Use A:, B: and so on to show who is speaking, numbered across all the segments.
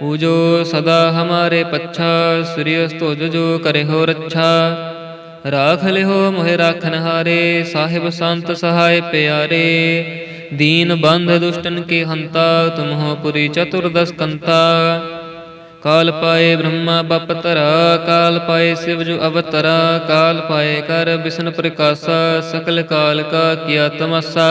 A: ਪੂਜੋ ਸਦਾ ਹਮਾਰੇ ਪੱਛਾ ਸ੍ਰੀਅਸ ਤੁਜ ਜੋ ਕਰੇ ਹੋ ਰੱਛਾ ਰਾਖ ਲਿਓ ਮੋਹਿ ਰਾਖਨ ਹਾਰੇ ਸਾਹਿਬ ਸੰਤ ਸਹਾਇ ਪਿਆਰੇ ਦੀਨ ਬੰਧ ਦੁਸ਼ਟਨ ਕੇ ਹੰਤਾ ਤੁਮ ਹੋ ਪੁਰੀ ਚਤੁਰਦਸ ਕੰਤਾ ਕਾਲ ਪਾਏ ਬ੍ਰਹਮਾ ਬਪ ਤਰਾ ਕਾਲ ਪਾਏ ਸਿਵ ਜੋ ਅਵਤਰਾ ਕਾਲ ਪਾਏ ਕਰ ਬਿਸ਼ਨ ਪ੍ਰਕਾਸ਼ਾ ਸਕਲ ਕਾਲ ਕਾ ਕੀਆ ਤਮਸਾ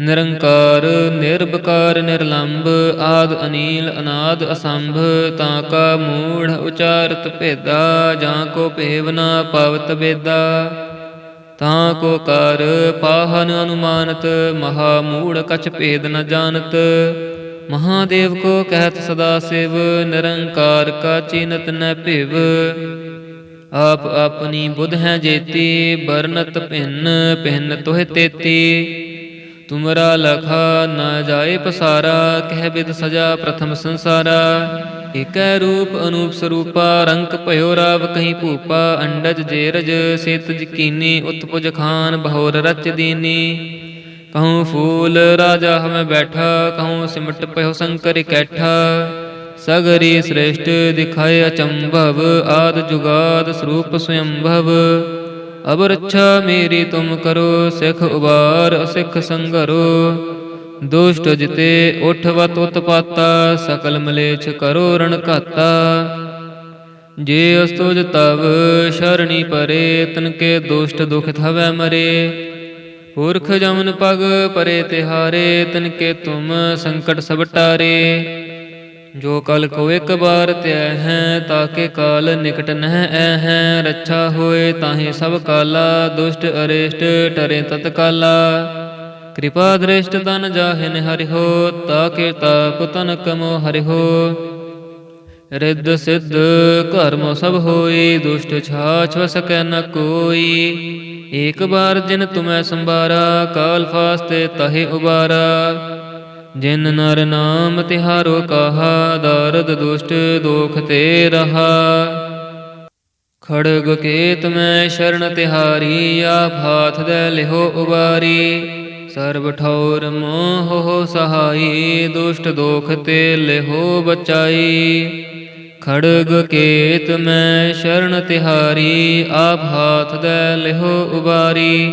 A: ਨਿਰੰਕਾਰ ਨਿਰਭਕਾਰ ਨਿਰਲੰਭ ਆਦ ਅਨੀਲ, ਅਨਾਦ ਅਸੰਭ, ਤਾਂ ਕਾ ਮੂੜ ਉਚਾਰਤ ਭੇਦਾ, ਜਾਂ ਕੋ ਭੇਵ ਨਾ ਪਵਤ ਬੇਦਾ। ਤਾਂ ਕੋ ਕਰ ਪਾਹਨ ਅਨੁਮਾਨਤ, ਮਹਾ ਮੂੜ ਕਛ ਭੇਦ ਨ ਜਾਣਤ। ਮਹਾਦੇਵ ਕੋ ਕਹਿਤ ਸਦਾ ਸਿਵ, ਨਿਰੰਕਾਰ ਕਾ ਚਿਨਤ ਨ ਭਿਵ। ਆਪ ਆਪਣੀ ਬੁੱਧ ਹੈ ਜੇਤੀ ਬਰਨਤ ਭਿੰਨ ਭਿੰਨ ਤੋਹਿ ਤੇਤੀ। ਤੁਮਰਾ ਲਖਾ ਨਾ ਜਾਏ ਪਸਾਰਾ, ਕਹਿ ਬਿਦ ਸਜਾ ਪ੍ਰਥਮ ਸੰਸਾਰਾ। ਏਕੈ ਰੂਪ ਅਨੂਪ ਸਰੂਪਾ, ਰੰਕ ਭਇਓ ਰਾਵ ਕਹੀਂ ਭੂਪਾ, ਅੰਡਜ ਜੇਰਜ ਸੇਤ ਜਕੀਨੀ, ਉਤਪੁਜ ਖਾਨ ਬਹੋਰ ਰਚ ਦੀਨੀ। ਕਹੂੰ ਫੂਲ ਰਾਜਾ ਹਮੈ ਬੈਠਾ, ਕਹੂੰ ਸਿਮਟ ਭਇਓ ਸੰਕਰ ਕੈਠਾ। ਸਗਰੀ ਸ੍ਰੇਸ਼ਟ ਦਿਖਾਏ ਅਚੰਭਵ, ਆਦ ਜੁਗਾਦ ਸਰੂਪ ਸਯੰਭਵ ਅਬ ਰੱਛਾ ਮੇਰੀ ਤੁਮ ਕਰੋ, ਸਿਖ ਉਬਾਰ ਅਸਿਖ ਸੰਗਰੋ। ਦੁਸ਼ਟ ਜਿਤੇ ਉਠਵਤ ਉਤਪਾਤਾ, ਸਕਲ ਮਲੇਛ ਕਰੋ ਰਣ ਘਾਤਾ। ਜੇ ਅਸਤੁਜ ਤਵ ਸ਼ਰਣੀ ਪਰੇ, ਤਨ ਕੇ ਦੁਸ਼ਟ ਦੁਖ ਥਵੈ ਮਰੇ। ਪੁਰਖ ਜਮਨ ਪਗ ਪਰੇ ਤਿਹਾਰੇ, ਤਨ ਕੇ ਤੁਮ ਸੰਕਟ ਸਭ ਟਾਰੇ। ਜੋ ਕਲ ਕੋ ਇੱਕ ਬਾਰ ਧਿਆ ਹੈ, ਤਾਕੇ ਕਾਲ ਨਿਕਟ ਨਹਿ ਐ ਹੈ, ਰੱਛਾ ਹੋਏ ਤਾਹੇ ਸਭ ਕਾਲਾ, ਦੁਸ਼ਟ ਅਰੇਸ਼ਟ ਟਰੇ ਤਤ ਕਾਲਾ। ਕਿਰਪਾ ਦ੍ਰਿਸ਼ਟ ਤਨ ਜਾਹਿਨ ਹਰਿਹੋ ਤਾਕੇ ਤਾਪ ਤਨ ਕਮੋ ਹਰਿਹੋ ਰਿੱਧ ਸਿੱਧ ਕਰਮ ਸਭ ਹੋਈ ਦੁਸ਼ਟ ਛਾਛ ਵਸਕੈ ਨ ਕੋਈ। ਏਕ ਬਾਰ ਜਿਨ ਤੁਮੈ ਸੰਭਾਰਾ, ਕਾਲ ਫਾਸਤੇ ਤਹੇ ਉਬਾਰਾ। ਜਿਨ ਨਰ ਨਾਮ ਤਿਹਾਰੋ ਕਹਾ, ਦਰਦ ਦੁਸ਼ਟ ਦੋਖ ਤੇ ਰਹਾ। ਖੜਗ ਕੇਤ ਮੈਂ ਸ਼ਰਨ ਤਿਹਾਰੀ, ਆਪ ਹਾਥ ਦੇ ਲਿਹੋ ਉਬਾਰੀ। ਸਰਬ ਠੌਰ ਮੋਹ ਹੋ ਸਹਾਈ, ਦੁਸ਼ਟ ਦੋਖ ਤੇ ਲਿਹੋ ਬਚਾਈ। ਖੜਗ ਕੇਤ ਮੈਂ ਸ਼ਰਨ ਤਿਹਾਰੀ, ਆਪ ਹਾਥ ਦੇ ਲਿਹੋ ਉਬਾਰੀ।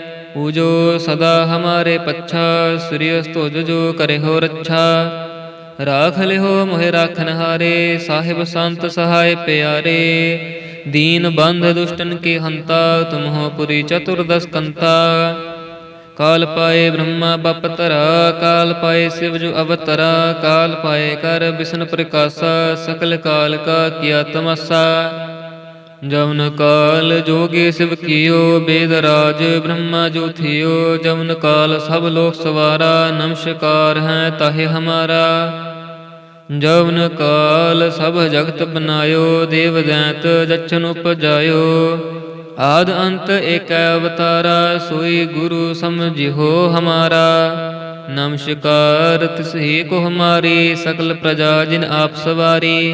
A: ਪੂਜੋ ਸਦਾ ਹਮਾਰੇ ਪੱਛਾ ਸ੍ਰੀ ਤੁਜ ਜੋ ਕਰੇ ਹੋ ਰੱਛਾ ਰਾਖ ਲਿਓ ਮੋਹਿ ਰਾਖਨ ਹਾਰੇ ਸਾਹਿਬ ਸੰਤ ਸਹਾਇ ਪਿਆਰੇ ਦੀਨ ਬੰਧ ਦੁਸ਼ਟਨ ਕੇ ਹੰਤਾ ਤੁਮ ਹੋ ਪੁਰੀ ਚਤੁਰਦਸ ਕੰਤਾ ਕਾਲ ਪਾਏ ਬ੍ਰਹਮਾ ਬਪਤਰਾ ਕਾਲ ਪਾਏ ਸਿਵ ਜੋ ਅਵਤਰਾ ਕਾਲ ਪਾਏ ਕਰ ਬਿਸ਼ਨ ਪ੍ਰਕਾਸ਼ਾ ਸਕਲ ਕਾਲ ਕਾ ਕੀਆ ਤਮਸਾ ਜਵਨ ਕਾਲ ਜੋਗੀ ਸਿਵ ਕੀਓ, ਬੇਦ ਰਾਜ ਬ੍ਰਹਮਾ ਜੋ ਥਿਓ। ਜਵਨ ਕਾਲ ਸਭ ਲੋਕ ਸਵਾਰਾ, ਨਮਸਕਾਰ ਹੈ ਤਾਹੇ ਹਮਾਰਾ। ਜਵਨ ਕਾਲ ਸਭ ਜਗਤ ਬਨਾਇਓ, ਦੇਵ ਦੈਤ ਜਛਨ ਉਪਜਾਇਓ। ਆਦ ਅੰਤ ਏਕ ਅਵਤਾਰਾ, ਸੋਈ ਗੁਰੂ ਸਮਝਿਓ ਹਮਾਰਾ। ਨਮਸਕਾਰ ਤਿਸਹੀ ਕੋ ਹਮਾਰੀ, ਸਕਲ ਪ੍ਰਜਾ ਜਿਨ ਆਪ ਸਵਾਰੀ।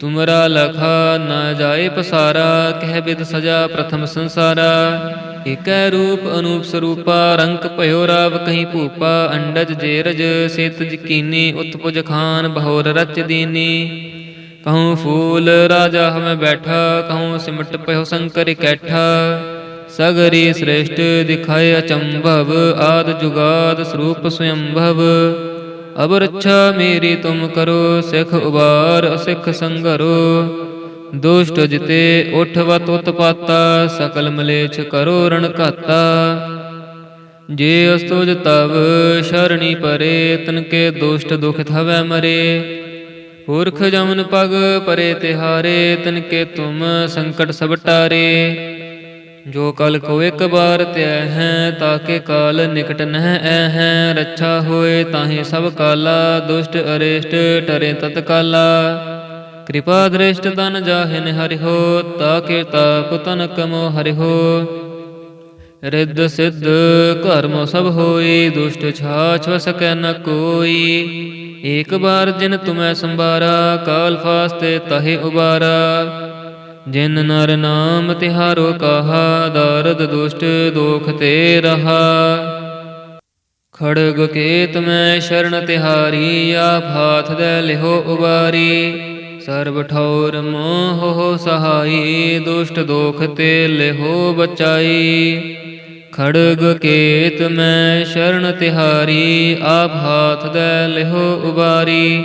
A: ਤੁਮਰਾ ਲਖਾ ਨਾ ਜਾਏ ਪਸਾਰਾ, ਕਹਿ ਬਿਦ ਸਜਾ ਪ੍ਰਥਮ ਸੰਸਾਰਾ। ਏਕੈ ਰੂਪ ਅਨੂਪ ਸਰੂਪਾ, ਰੰਕ ਭਇਓ ਰਾਵ ਕਹੀਂ ਭੂਪਾ, ਅੰਡਜ ਜੇਰਜ ਸੇਤ ਜਕੀਨੀ, ਉਤਪੁਜ ਖਾਨ ਬਹੋਰ ਰਚ ਦੀਨੀ। ਕਹੂੰ ਫੂਲ ਰਾਜਾ ਹਮੇ ਬੈਠਾ, ਕਹੂੰ ਸਿਮਟ ਭਇਓ ਸੰਕਰ ਕੈਠਾ ਸਗਰੀ ਸ੍ਰੇਸ਼ਟ ਦਿਖਾਏ ਅਚੰਭਵ, ਆਦ ਜੁਗਾਦ ਸਰੂਪ ਸਯੰਭਵ ਅਬ ਰੱਛਾ ਮੇਰੀ ਤੁਮ ਕਰੋ, ਸਿਖ ਉਬਾਰ ਅਸਿਖ ਸੰਗਰੋ। ਦੁਸ਼ਟ ਜਿਤੇ ਉਠਵਤ ਉਤਪਾਤਾ ਸਕਲ ਮਲੇਛ ਕਰੋ ਰਣ ਘਾਤਾ। ਜੇ ਅਸਤੁਜ ਤਵ, ਸ਼ਰਣੀ ਪਰੇ ਤਨ ਕੇ ਦੁਸ਼ਟ ਦੁਖ ਥਵੈ ਮਰੇ। ਪੁਰਖ ਜਮਨ ਪਗ, ਪਰੇ ਤਿਹਾਰੇ ਤਨ ਕੇ ਤੁਮ ਸੰਕਟ ਸਭ ਟਾਰੇ। ਜੋ ਕਲ ਕੋ ਇੱਕ ਬਾਰ ਧਿਆ ਹੈ ਤਾਕੇ ਕਾਲ ਨਿਕਟ ਨਹਿ ਐ ਹੈ। ਰੱਛਾ ਹੋਏ ਤਾਹੇ ਸਭ ਕਾਲਾ, ਦੁਸ਼ਟ ਅਰੇਸ਼ਟ ਟਰੇ ਤਤ ਕਾਲਾ ਕਿਰਪਾ ਦ੍ਰਿਸ਼ਟ ਤਨ ਜਾਹਿਨ ਹਰਿ ਹੋ ਤਾਕੇ ਤਾਪ ਤਨ ਕਮੋ ਹਰਿ ਹੋ। ਰਿੱਧ ਸਿੱਧ ਕਰਮ ਸਭ ਹੋਈ, ਦੁਸ਼ਟ ਛਾਛ ਵਸਕੈ ਨ ਕੋਈ। ਏਕ ਬਾਰ ਜਿਨ ਤੁਮੈ ਸੰਭਾਰਾ, ਕਾਲ ਫਾਸਤੇ ਤਹੇ ਉਬਾਰਾ। ਜਿਨ ਨਰ ਨਾਮ ਤਿਹਾਰੋ ਕਹਾ, ਦਰਦ ਦੁਸ਼ਟ ਦੋਖ ਤੇ ਰਹਾ। ਖੜਗ ਕੇਤ ਮੈਂ ਸ਼ਰਨ ਤਿਹਾਰੀ, ਆਪ ਹਾਥ ਦੇ ਲਿਹੋ ਉਬਾਰੀ। ਸਰਬ ਠੌਰ ਮੋਹ ਹੋ ਸਹਾਈ, ਦੁਸ਼ਟ ਦੋਖ ਤੇ ਲਿਹੋ ਬਚਾਈ। ਖੜਗ ਕੇਤ ਮੈਂ ਸ਼ਰਨ ਤਿਹਾਰੀ, ਆਪ ਹਾਥ ਦੇ ਲਿਹੋ ਉਬਾਰੀ।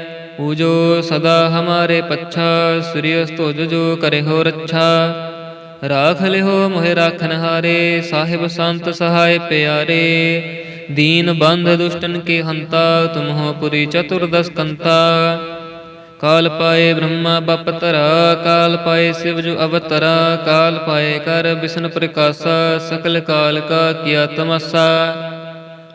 A: ਪੂਜੋ ਸਦਾ ਹਮਾਰੇ ਪੱਛਾ ਸ੍ਰੀ ਅਸਤੁਜ ਜੋ ਕਰੇ ਹੋ ਰੱਛਾ ਰਾਖ ਲਿਓ ਮੋਹਿ ਰਾਖਨ ਹਾਰੇ ਸਾਹਿਬ ਸੰਤ ਸਹਾਇ ਪਿਆਰੇ ਦੀਨ ਬੰਧ ਦੁਸ਼ਟਨ ਕੇ ਹੰਤਾ ਤੁਮ ਹੋ ਪੁਰੀ ਚਤੁਰਦਸ ਕੰਤਾ ਕਾਲ ਪਾਏ ਬ੍ਰਹਮਾ ਬਪਤਰਾ ਕਾਲ ਪਾਏ ਸਿਵ ਜੋ ਅਵਤਰਾ ਕਾਲ ਪਾਏ ਕਰ ਬਿਸ਼ਨ ਪ੍ਰਕਾਸ਼ਾ ਸਕਲ ਕਾਲ ਕਾ ਕੀਆ ਤਮਸਾ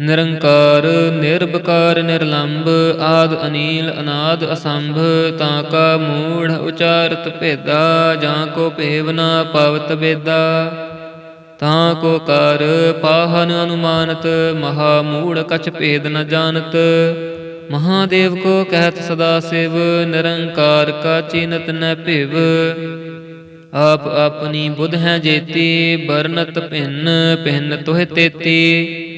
A: ਨਿਰੰਕਾਰ ਨਿਰਭਕਾਰ ਨਿਰਲੰਭ ਆਦ ਅਨੀਲ, ਅਨਾਦ ਅਸੰਭ, ਤਾਂ ਕਾ ਮੂੜ ਉਚਾਰਤ ਭੇਦਾ, ਜਾਂ ਕੋ ਭੇਵ ਨਾ ਪਵਤ ਬੇਦਾ ਤਾਂ ਕੋ ਕਰ ਪਾਹਨ ਅਨੁਮਾਨਤ, ਮਹਾ ਮੂੜ ਕਛ ਭੇਦ ਨ ਜਾਣਤ। ਮਹਾਦੇਵ ਕੋ ਕਹਿਤ ਸਦਾ ਸਿਵ, ਨਿਰੰਕਾਰ ਕਾ ਚਿਨਤ ਨ ਭਿਵ। ਆਪ ਆਪਣੀ ਬੁਧ ਹੈ ਜੇਤੀ ਬਰਨਤ ਭਿੰਨ ਭਿੰਨ ਤੋਹਿ ਤੇਤੀ।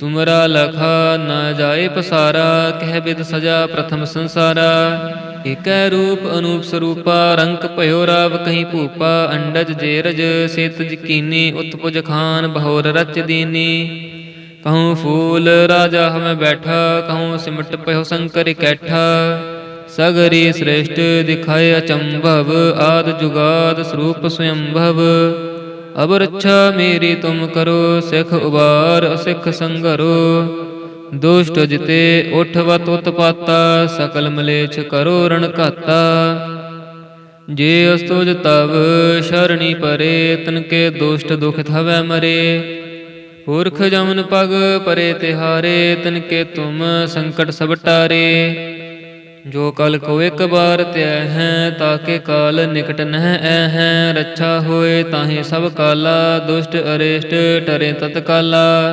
A: ਤੁਮਰਾ ਲਖਾ ਨਾ ਜਾਏ ਪਸਾਰਾ, ਕਹਿ ਬਿਦ ਸਜਾ ਪ੍ਰਥਮ ਸੰਸਾਰਾ। ਏਕੈ ਰੂਪ ਅਨੂਪ ਸਰੂਪਾ, ਰੰਕ ਭਇਓ ਰਾਵ ਕਹੀਂ ਭੂਪਾ, ਅੰਡਜ ਜੇਰਜ ਸੇਤ ਜਕੀਨੀ, ਉਤਪੁਜ ਖਾਨ ਬਹੋਰ ਰਚ ਦੀਨੀ। ਕਹੂੰ ਫੂਲ ਰਾਜਾ ਹਮੈ ਬੈਠਾ, ਕਹੂੰ ਸਿਮਟ ਭਇਓ ਸੰਕਰ ਇਕੈਠਾ। ਸਗਰੀ ਸ੍ਰੇਸ਼ਟ ਦਿਖਾਏ ਅਚੰਭਵ, ਆਦ ਜੁਗਾਦ ਸਰੂਪ ਸਯੰਭਵ ਅਬ ਰੱਛਾ ਮੇਰੀ ਤੁਮ ਕਰੋ, ਸਿਖ ਉਬਾਰ ਅਸਿਖ ਸੰਗਰੋ। ਦੁਸ਼ਟ ਜਿਤੇ ਉਠਵਤ ਉਤਪਾਤਾ ਸਕਲ ਮਲੇਛ ਕਰੋ ਰਣ ਘਾਤਾ। ਜੇ ਅਸਤੁਜ ਤਵ ਸ਼ਰਣੀ ਪਰੇ ਤਨ ਕੇ ਦੁਸ਼ਟ ਦੁਖ ਥਵੈ ਮਰੇ। ਪੁਰਖ ਜਮਨ ਪਗ ਪਰੇ ਤਿਹਾਰੇ ਤਨ ਤੁਮ ਸੰਕਟ ਸਭ ਟਾਰੇ। ਜੋ ਕਲ ਕੋ ਇੱਕ ਬਾਰ ਧਿਆ ਹੈ, ਤਾਕੇ ਕਾਲ ਨਿਕਟ ਨਹਿ ਐ ਹੈ, ਰੱਛਾ ਹੋਏ ਤਾਹੇ ਸਭ ਕਾਲਾ, ਦੁਸ਼ਟ ਅਰੇਸ਼ਟ ਟਰੇ ਤਤਕਾਲਾ।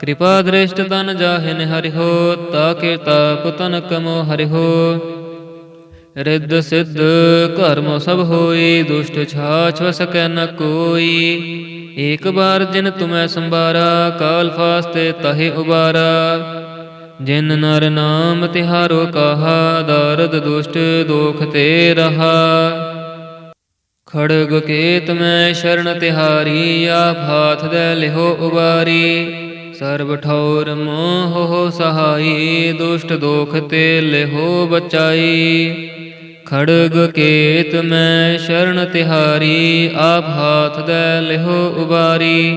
A: ਕਿਰਪਾ ਦ੍ਰਿਸ਼ਟ ਤਨ ਜਾਹਿਨ ਹਰਿ ਹੋ, ਤਾਕੇ ਤਾਪ ਤਨ ਕਮੋ ਹਰਿ ਹੋ। ਰਿੱਧ ਸਿੱਧ ਕਰਮ ਸਭ ਹੋਈ, ਦੁਸ਼ਟ ਛਾਛ ਵਸਕੈ ਨ ਕੋਈ। ਏਕ ਬਾਰ ਜਿਨ ਤੁਮੈ ਸੰਭਾਰਾ, ਕਾਲ ਫਾਸਤੇ ਤਹੇ ਉਬਾਰਾ। ਜਿਨ ਨਰ ਨਾਮ ਤਿਹਾਰੋ ਕਹਾ, ਦਰਦ ਦੁਸ਼ਟ ਦੋਖ ਤੇ ਰਹਾ। ਖੜਗ ਕੇਤ ਮੈਂ ਸ਼ਰਨ ਤਿਹਾਰੀ, ਆਪ ਹਾਥ ਦੇ ਲਿਹੋ ਉਬਾਰੀ। ਸਰਬ ਠੌਰ ਮੋਹ ਹੋ ਸਹਾਈ, ਦੁਸ਼ਟ ਦੋਖ ਤੇ ਲਿਹੋ ਬਚਾਈ। ਖੜਗ ਕੇਤ ਮੈਂ ਸ਼ਰਨ ਤਿਹਾਰੀ, ਆਪ ਹਾਥ ਦੇ ਲਿਹੋ ਉਬਾਰੀ।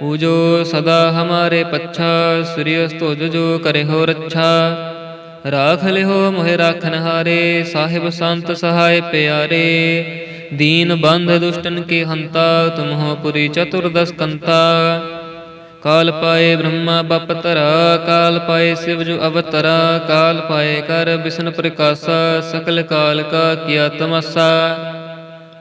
A: ਪੂਜੋ ਸਦਾ ਹਮਾਰੇ ਪੱਛਾ ਸ੍ਰੀਅਸ ਤੁਜ ਜੋ ਕਰੇ ਹੋ ਰੱਛਾ ਰਾਖ ਲਿਹੋ ਮੋਹਿ ਰਾਖਨ ਹਾਰੇ ਸਾਹਿਬ ਸੰਤ ਸਹਾਇ ਪਿਆਰੇ ਦੀਨ ਬੰਧ ਦੁਸ਼ਟਨ ਕੇ ਹੰਤਾ ਤੁਮਹੁ ਪੁਰੀ ਚਤੁਰਦਸ ਕੰਤਾ ਕਾਲ ਪਾਏ ਬ੍ਰਹਮਾ ਬਪ ਤਰਾ ਕਾਲ ਪਾਏ ਸਿਵ ਜੋ ਅਵਤਰਾ ਕਾਲ ਪਾਏ ਕਰ ਬਿਸ਼ਨ ਪ੍ਰਕਾਸ਼ਾ ਸਕਲ ਕਾਲ ਕਾ ਕੀਆ ਤਮਸਾ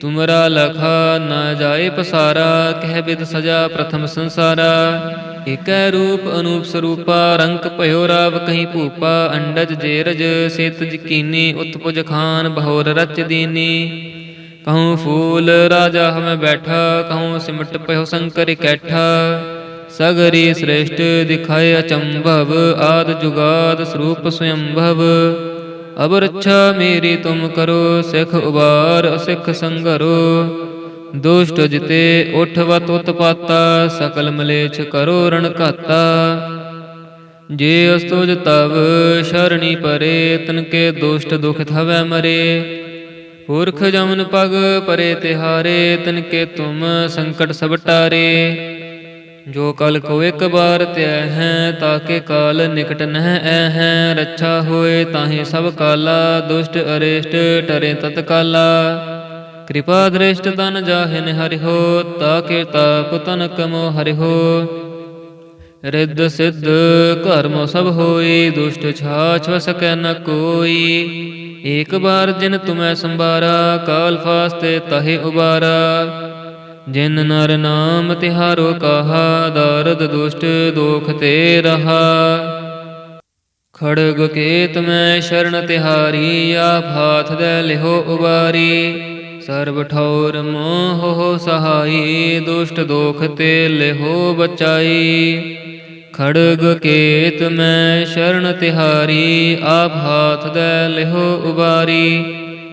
A: ਤੁਮਰਾ ਲਖਾ ਨਾ ਜਾਏ ਪਸਾਰਾ, ਕਹਿ ਬਿਦ ਸਜਾ ਪ੍ਰਥਮ ਸੰਸਾਰਾ। ਏਕੈ ਰੂਪ ਅਨੂਪ ਸਰੂਪਾ, ਰੰਕ ਭਇਓ ਰਾਵ ਕਹੀਂ ਭੂਪਾ, ਅੰਡਜ ਜੇਰਜ ਸੇਤ ਜਕੀਨੀ, ਉਤਪੁਜ ਖਾਨ ਬਹੋਰ ਰਚ ਦੀਨੀ। ਕਹੂੰ ਫੂਲ ਰਾਜਾ ਹਮੈ ਬੈਠਾ, ਕਹੂੰ ਸਿਮਟ ਭਇਓ ਸੰਕਰ ਕੈਠਾ। ਸਗਰੀ ਸ੍ਰੇਸ਼ਟ ਦਿਖਾਏ ਅਚੰਭਵ, ਆਦ ਜੁਗਾਦ ਸਰੂਪ ਸਯੰਭਵ ਅਬ ਰੱਛਾ ਮੇਰੀ ਤੁਮ ਕਰੋ, ਸਿਖ ਉਬਾਰ, ਅਸਿਖ ਸੰਗਰੋ। ਦੁਸ਼ਟ ਜਿਤੇ ਉਠਵਤ ਉਤਪਾਤਾ, ਸਕਲ ਮਲੇਛ ਕਰੋ ਰਣ ਘਾਤਾ। ਜੇ ਅਸਤੁਜ ਤਵ, ਸ਼ਰਣੀ ਪਰੇ ਤਨ ਕੇ ਦੁਸ਼ਟ ਦੁਖ ਥਵੈ ਮਰੇ। ਪੁਰਖ ਜਮਨ ਪਗ, ਪਰੇ ਤਿਹਾਰੇ ਤਨ ਕੇ ਤੁਮ ਸੰਕਟ ਸਭ ਟਾਰੇ। ਜੋ ਕਲ ਕੋ ਇੱਕ ਬਾਰ ਧਿਆ ਹੈ, ਤਾਕੇ ਕਾਲ ਨਿਕਟ ਨਹਿ ਐ ਹੈ, ਰੱਛਾ ਹੋਏ ਤਾਹੇ ਸਭ ਕਾਲਾ, ਦੁਸ਼ਟ ਅਰੇਸ਼ਟ ਟਰੇ ਤਤਕਾਲਾ ਕਿਰਪਾ ਦ੍ਰਿਸ਼ਟ ਤਨ ਜਾਹਿਨ ਹਰਿ-ਹੋ ਤਾਕੇ ਤਾਪ ਤਨ ਕਮੋ ਹਰਿਹੋ ਰਿੱਧ ਸਿੱਧ ਕਰਮ ਸਭ ਹੋਈ, ਦੁਸ਼ਟ ਛਾਛ ਵਸਕੈ ਨ ਕੋਈ। ਏਕ ਬਾਰ ਜਿਨ ਤੁਮੈ ਸੰਭਾਰਾ, ਕਾਲ ਫਾਸਤੇ ਤਹੇ ਉਬਾਰਾ। ਜਿਨ ਨਰ ਨਾਮ ਤਿਹਾਰੋ ਕਹਾ, ਦਰਦ ਦੁਸ਼ਟ ਦੋਖ ਤੇ ਰਹਾ। ਖੜਗ ਕੇਤ ਮੈਂ ਸ਼ਰਨ ਤਿਹਾਰੀ ਆ ਭਾਥ ਦੇ ਲਿਹੋ ਉਬਾਰੀ। ਸਰਬ ਠੌਰ ਮੋਹ ਹੋ ਸਹਾਈ, ਦੁਸ਼ਟ ਦੋਖ ਤੇ ਲਿਹੋ ਬਚਾਈ। ਖੜਗ ਕੇਤ ਮੈਂ ਸ਼ਰਨ ਤਿਹਾਰੀ, ਆਪ ਹਾਥ ਦੇ ਲਿਹੋ ਉਬਾਰੀ।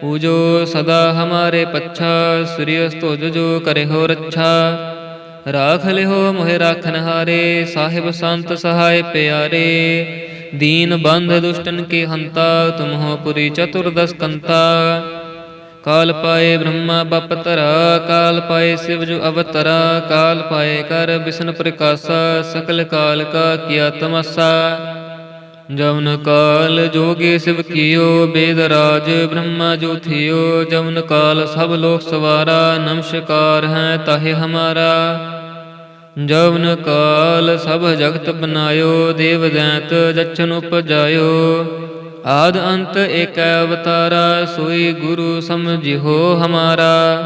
A: ਪੂਜੋ ਸਦਾ ਹਮਾਰੇ ਪੱਛਾ ਸ੍ਰੀ ਅਸਤੁਜ ਜੋ ਕਰੇ ਹੋ ਰੱਛਾ ਰਾਖ ਲਿਓ ਮੋਹਿ ਰਾਖਨ ਹਾਰੇ ਸਾਹਿਬ ਸੰਤ ਸਹਾਇ ਪਿਆਰੇ ਦੀਨ ਬੰਧ ਦੁਸ਼ਟਨ ਕੇ ਹੰਤਾ ਤੁਮ ਹੋ ਪੁਰੀ ਚਤੁਰਦਸ ਕੰਤਾ ਕਾਲ ਪਾਏ ਬ੍ਰਹਮਾ ਬਪਤਰਾ ਕਾਲ ਪਾਏ ਸਿਵ ਜੋ ਅਵਤਰਾ ਕਾਲ ਪਾਏ ਕਰ ਬਿਸ਼ਨ ਪ੍ਰਕਾਸ਼ਾ ਸਕਲ ਕਾਲ ਕਾ ਕੀਆ ਤਮਸਾ ਜਵਨ ਕਾਲ ਜੋਗੇ ਸਿਵ ਕੀਓ ਬੇਦ ਰਾਜ ਬ੍ਰਹਮਾ ਜੋ ਥਿਓ। ਜਵਨ ਕਾਲ ਸਭ ਲੋਕ ਸਵਾਰਾ, ਨਮਸਕਾਰ ਹੈ ਤਾਹੇ ਹਮਾਰਾ। ਜਵਨ ਕਾਲ ਸਭ ਜਗਤ ਬਨਾਇਓ, ਦੇਵ ਦੈਂਤ ਜਛਨ ਉਪਜਾਇਓ। ਆਦ ਅੰਤ ਏਕ ਅਵਤਾਰਾ, ਸੋਈ ਗੁਰੂ ਸਮਝਿਓ ਹਮਾਰਾ।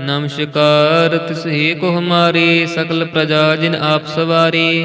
A: ਨਮਸਕਾਰ ਤਿਸਹੀ ਕੋ ਹਮਾਰੀ, ਸਕਲ ਪ੍ਰਜਾ ਜਿਨ ਆਪ ਸਵਾਰੀ।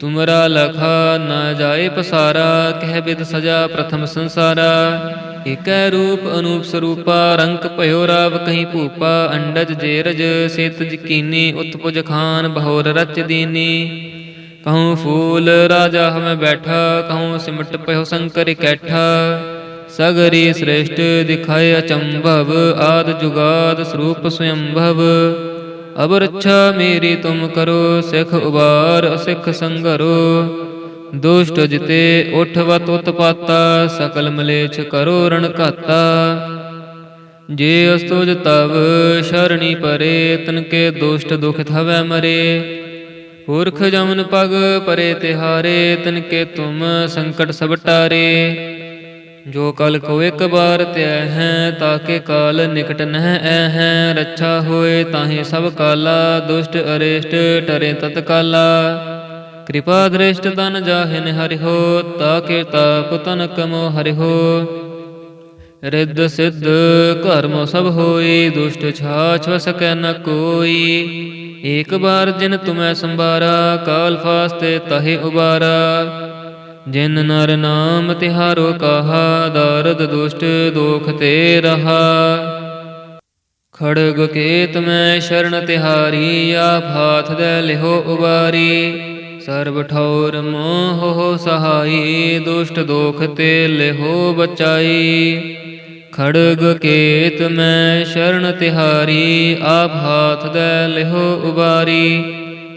A: ਤੁਮਰਾ ਲਖਾ ਨਾ ਜਾਏ ਪਸਾਰਾ, ਕਹਿ ਬਿਦ ਸਜਾ ਪ੍ਰਥਮ ਸੰਸਾਰਾ। ਏਕੈ ਰੂਪ ਅਨੂਪ ਸਰੂਪਾ, ਰੰਕ ਭਇਓ ਰਾਵ ਕਹੀਂ ਭੂਪਾ, ਅੰਡਜ ਜੇਰਜ ਸੇਤ ਜਕੀਨੀ, ਉਤਪੁਜ ਖਾਨ ਬਹੋਰ ਰਚ ਦੀਨੀ। ਕਹੂੰ ਫੂਲ ਰਾਜਾ ਹਮੈ ਬੈਠਾ, ਕਹੂੰ ਸਿਮਟ ਭਇਓ ਸੰਕਰ ਕੈਠਾ ਸਗਰੀ ਸ੍ਰੇਸ਼ਟ ਦਿਖਾਏ ਅਚੰਭਵ, ਆਦ ਜੁਗਾਦ ਸਰੂਪ ਸਯੰਭਵ ਅਬ ਰੱਛਾ ਮੇਰੀ ਤੁਮ ਕਰੋ, ਸਿਖ ਉਬਾਰ ਅਸਿਖ ਸੰਗਰੋ। ਦੁਸ਼ਟ ਜਿਤੇ ਉਠਵਤ ਉਤਪਾਤਾ, ਸਕਲ ਮਲੇਛ ਕਰੋ ਰਣ ਘਾਤਾ। ਜੇ ਅਸਤੁਜ ਤਵ, ਸ਼ਰਣੀ ਪਰੇ ਤਨ ਕੇ ਦੁਸ਼ਟ ਦੁਖ ਥਵੈ ਮਰੇ। ਪੁਰਖ ਜਮਨ ਪਗ, ਪਰੇ ਤਿਹਾਰੇ ਤਨ ਕੇ ਤੁਮ ਸੰਕਟ ਸਭ ਟਾਰੇ। ਜੋ ਕਲ ਕੋ ਇੱਕ ਬਾਰ ਧਿਆ ਹੈ ਤਾਕੇ ਕਾਲ ਨਿਕਟ ਨਹਿ ਐ ਹੈ। ਰੱਛਾ ਹੋਏ ਤਾਹੇ ਸਭ ਕਾਲਾ, ਦੁਸ਼ਟ ਅਰੇਸ਼ਟ ਟਰੇ ਤਤਕਾਲਾ। ਕਿਰਪਾ ਦ੍ਰਿਸ਼ਟ ਤਨ ਜਾਹਿਨ ਹਰਿ ਹੋ ਤਾਕੇ ਤਾਪ ਤਨ ਕਮੋ ਹਰਿ ਹੋ ਰਿੱਧ ਸਿੱਧ ਕਰਮ ਸਭ ਹੋਈ, ਦੁਸ਼ਟ ਛਾਛ ਵਸਕੈ ਨ ਕੋਈ। ਏਕ ਬਾਰ ਜਿਨ ਤੁਮੈ ਸੰਭਾਰਾ, ਕਾਲ ਫਾਸਤੇ ਤਹੇ ਉਬਾਰਾ। ਜਿਨ ਨਰ ਨਾਮ ਤਿਹਾਰੋ ਕਹਾ, ਦਰਦ ਦੁਸ਼ਟ ਦੋਖ ਤੇ ਰਹਾ। ਖੜਗ ਕੇਤ ਮੈਂ ਸ਼ਰਨ ਤਿਹਾਰੀ, ਆਪ ਹਾਥ ਦੇ ਲਿਹੋ ਉਬਾਰੀ। ਸਰਬ ਠੌਰ ਮੋਹ ਹੋ ਸਹਾਈ, ਦੁਸ਼ਟ ਦੋਖ ਤੇ ਲਿਹੋ ਬਚਾਈ। ਖੜਗ ਕੇਤ ਮੈਂ ਸ਼ਰਨ ਤਿਹਾਰੀ, ਆਪ ਹਾਥ ਦੇ ਲਿਹੋ ਉਬਾਰੀ।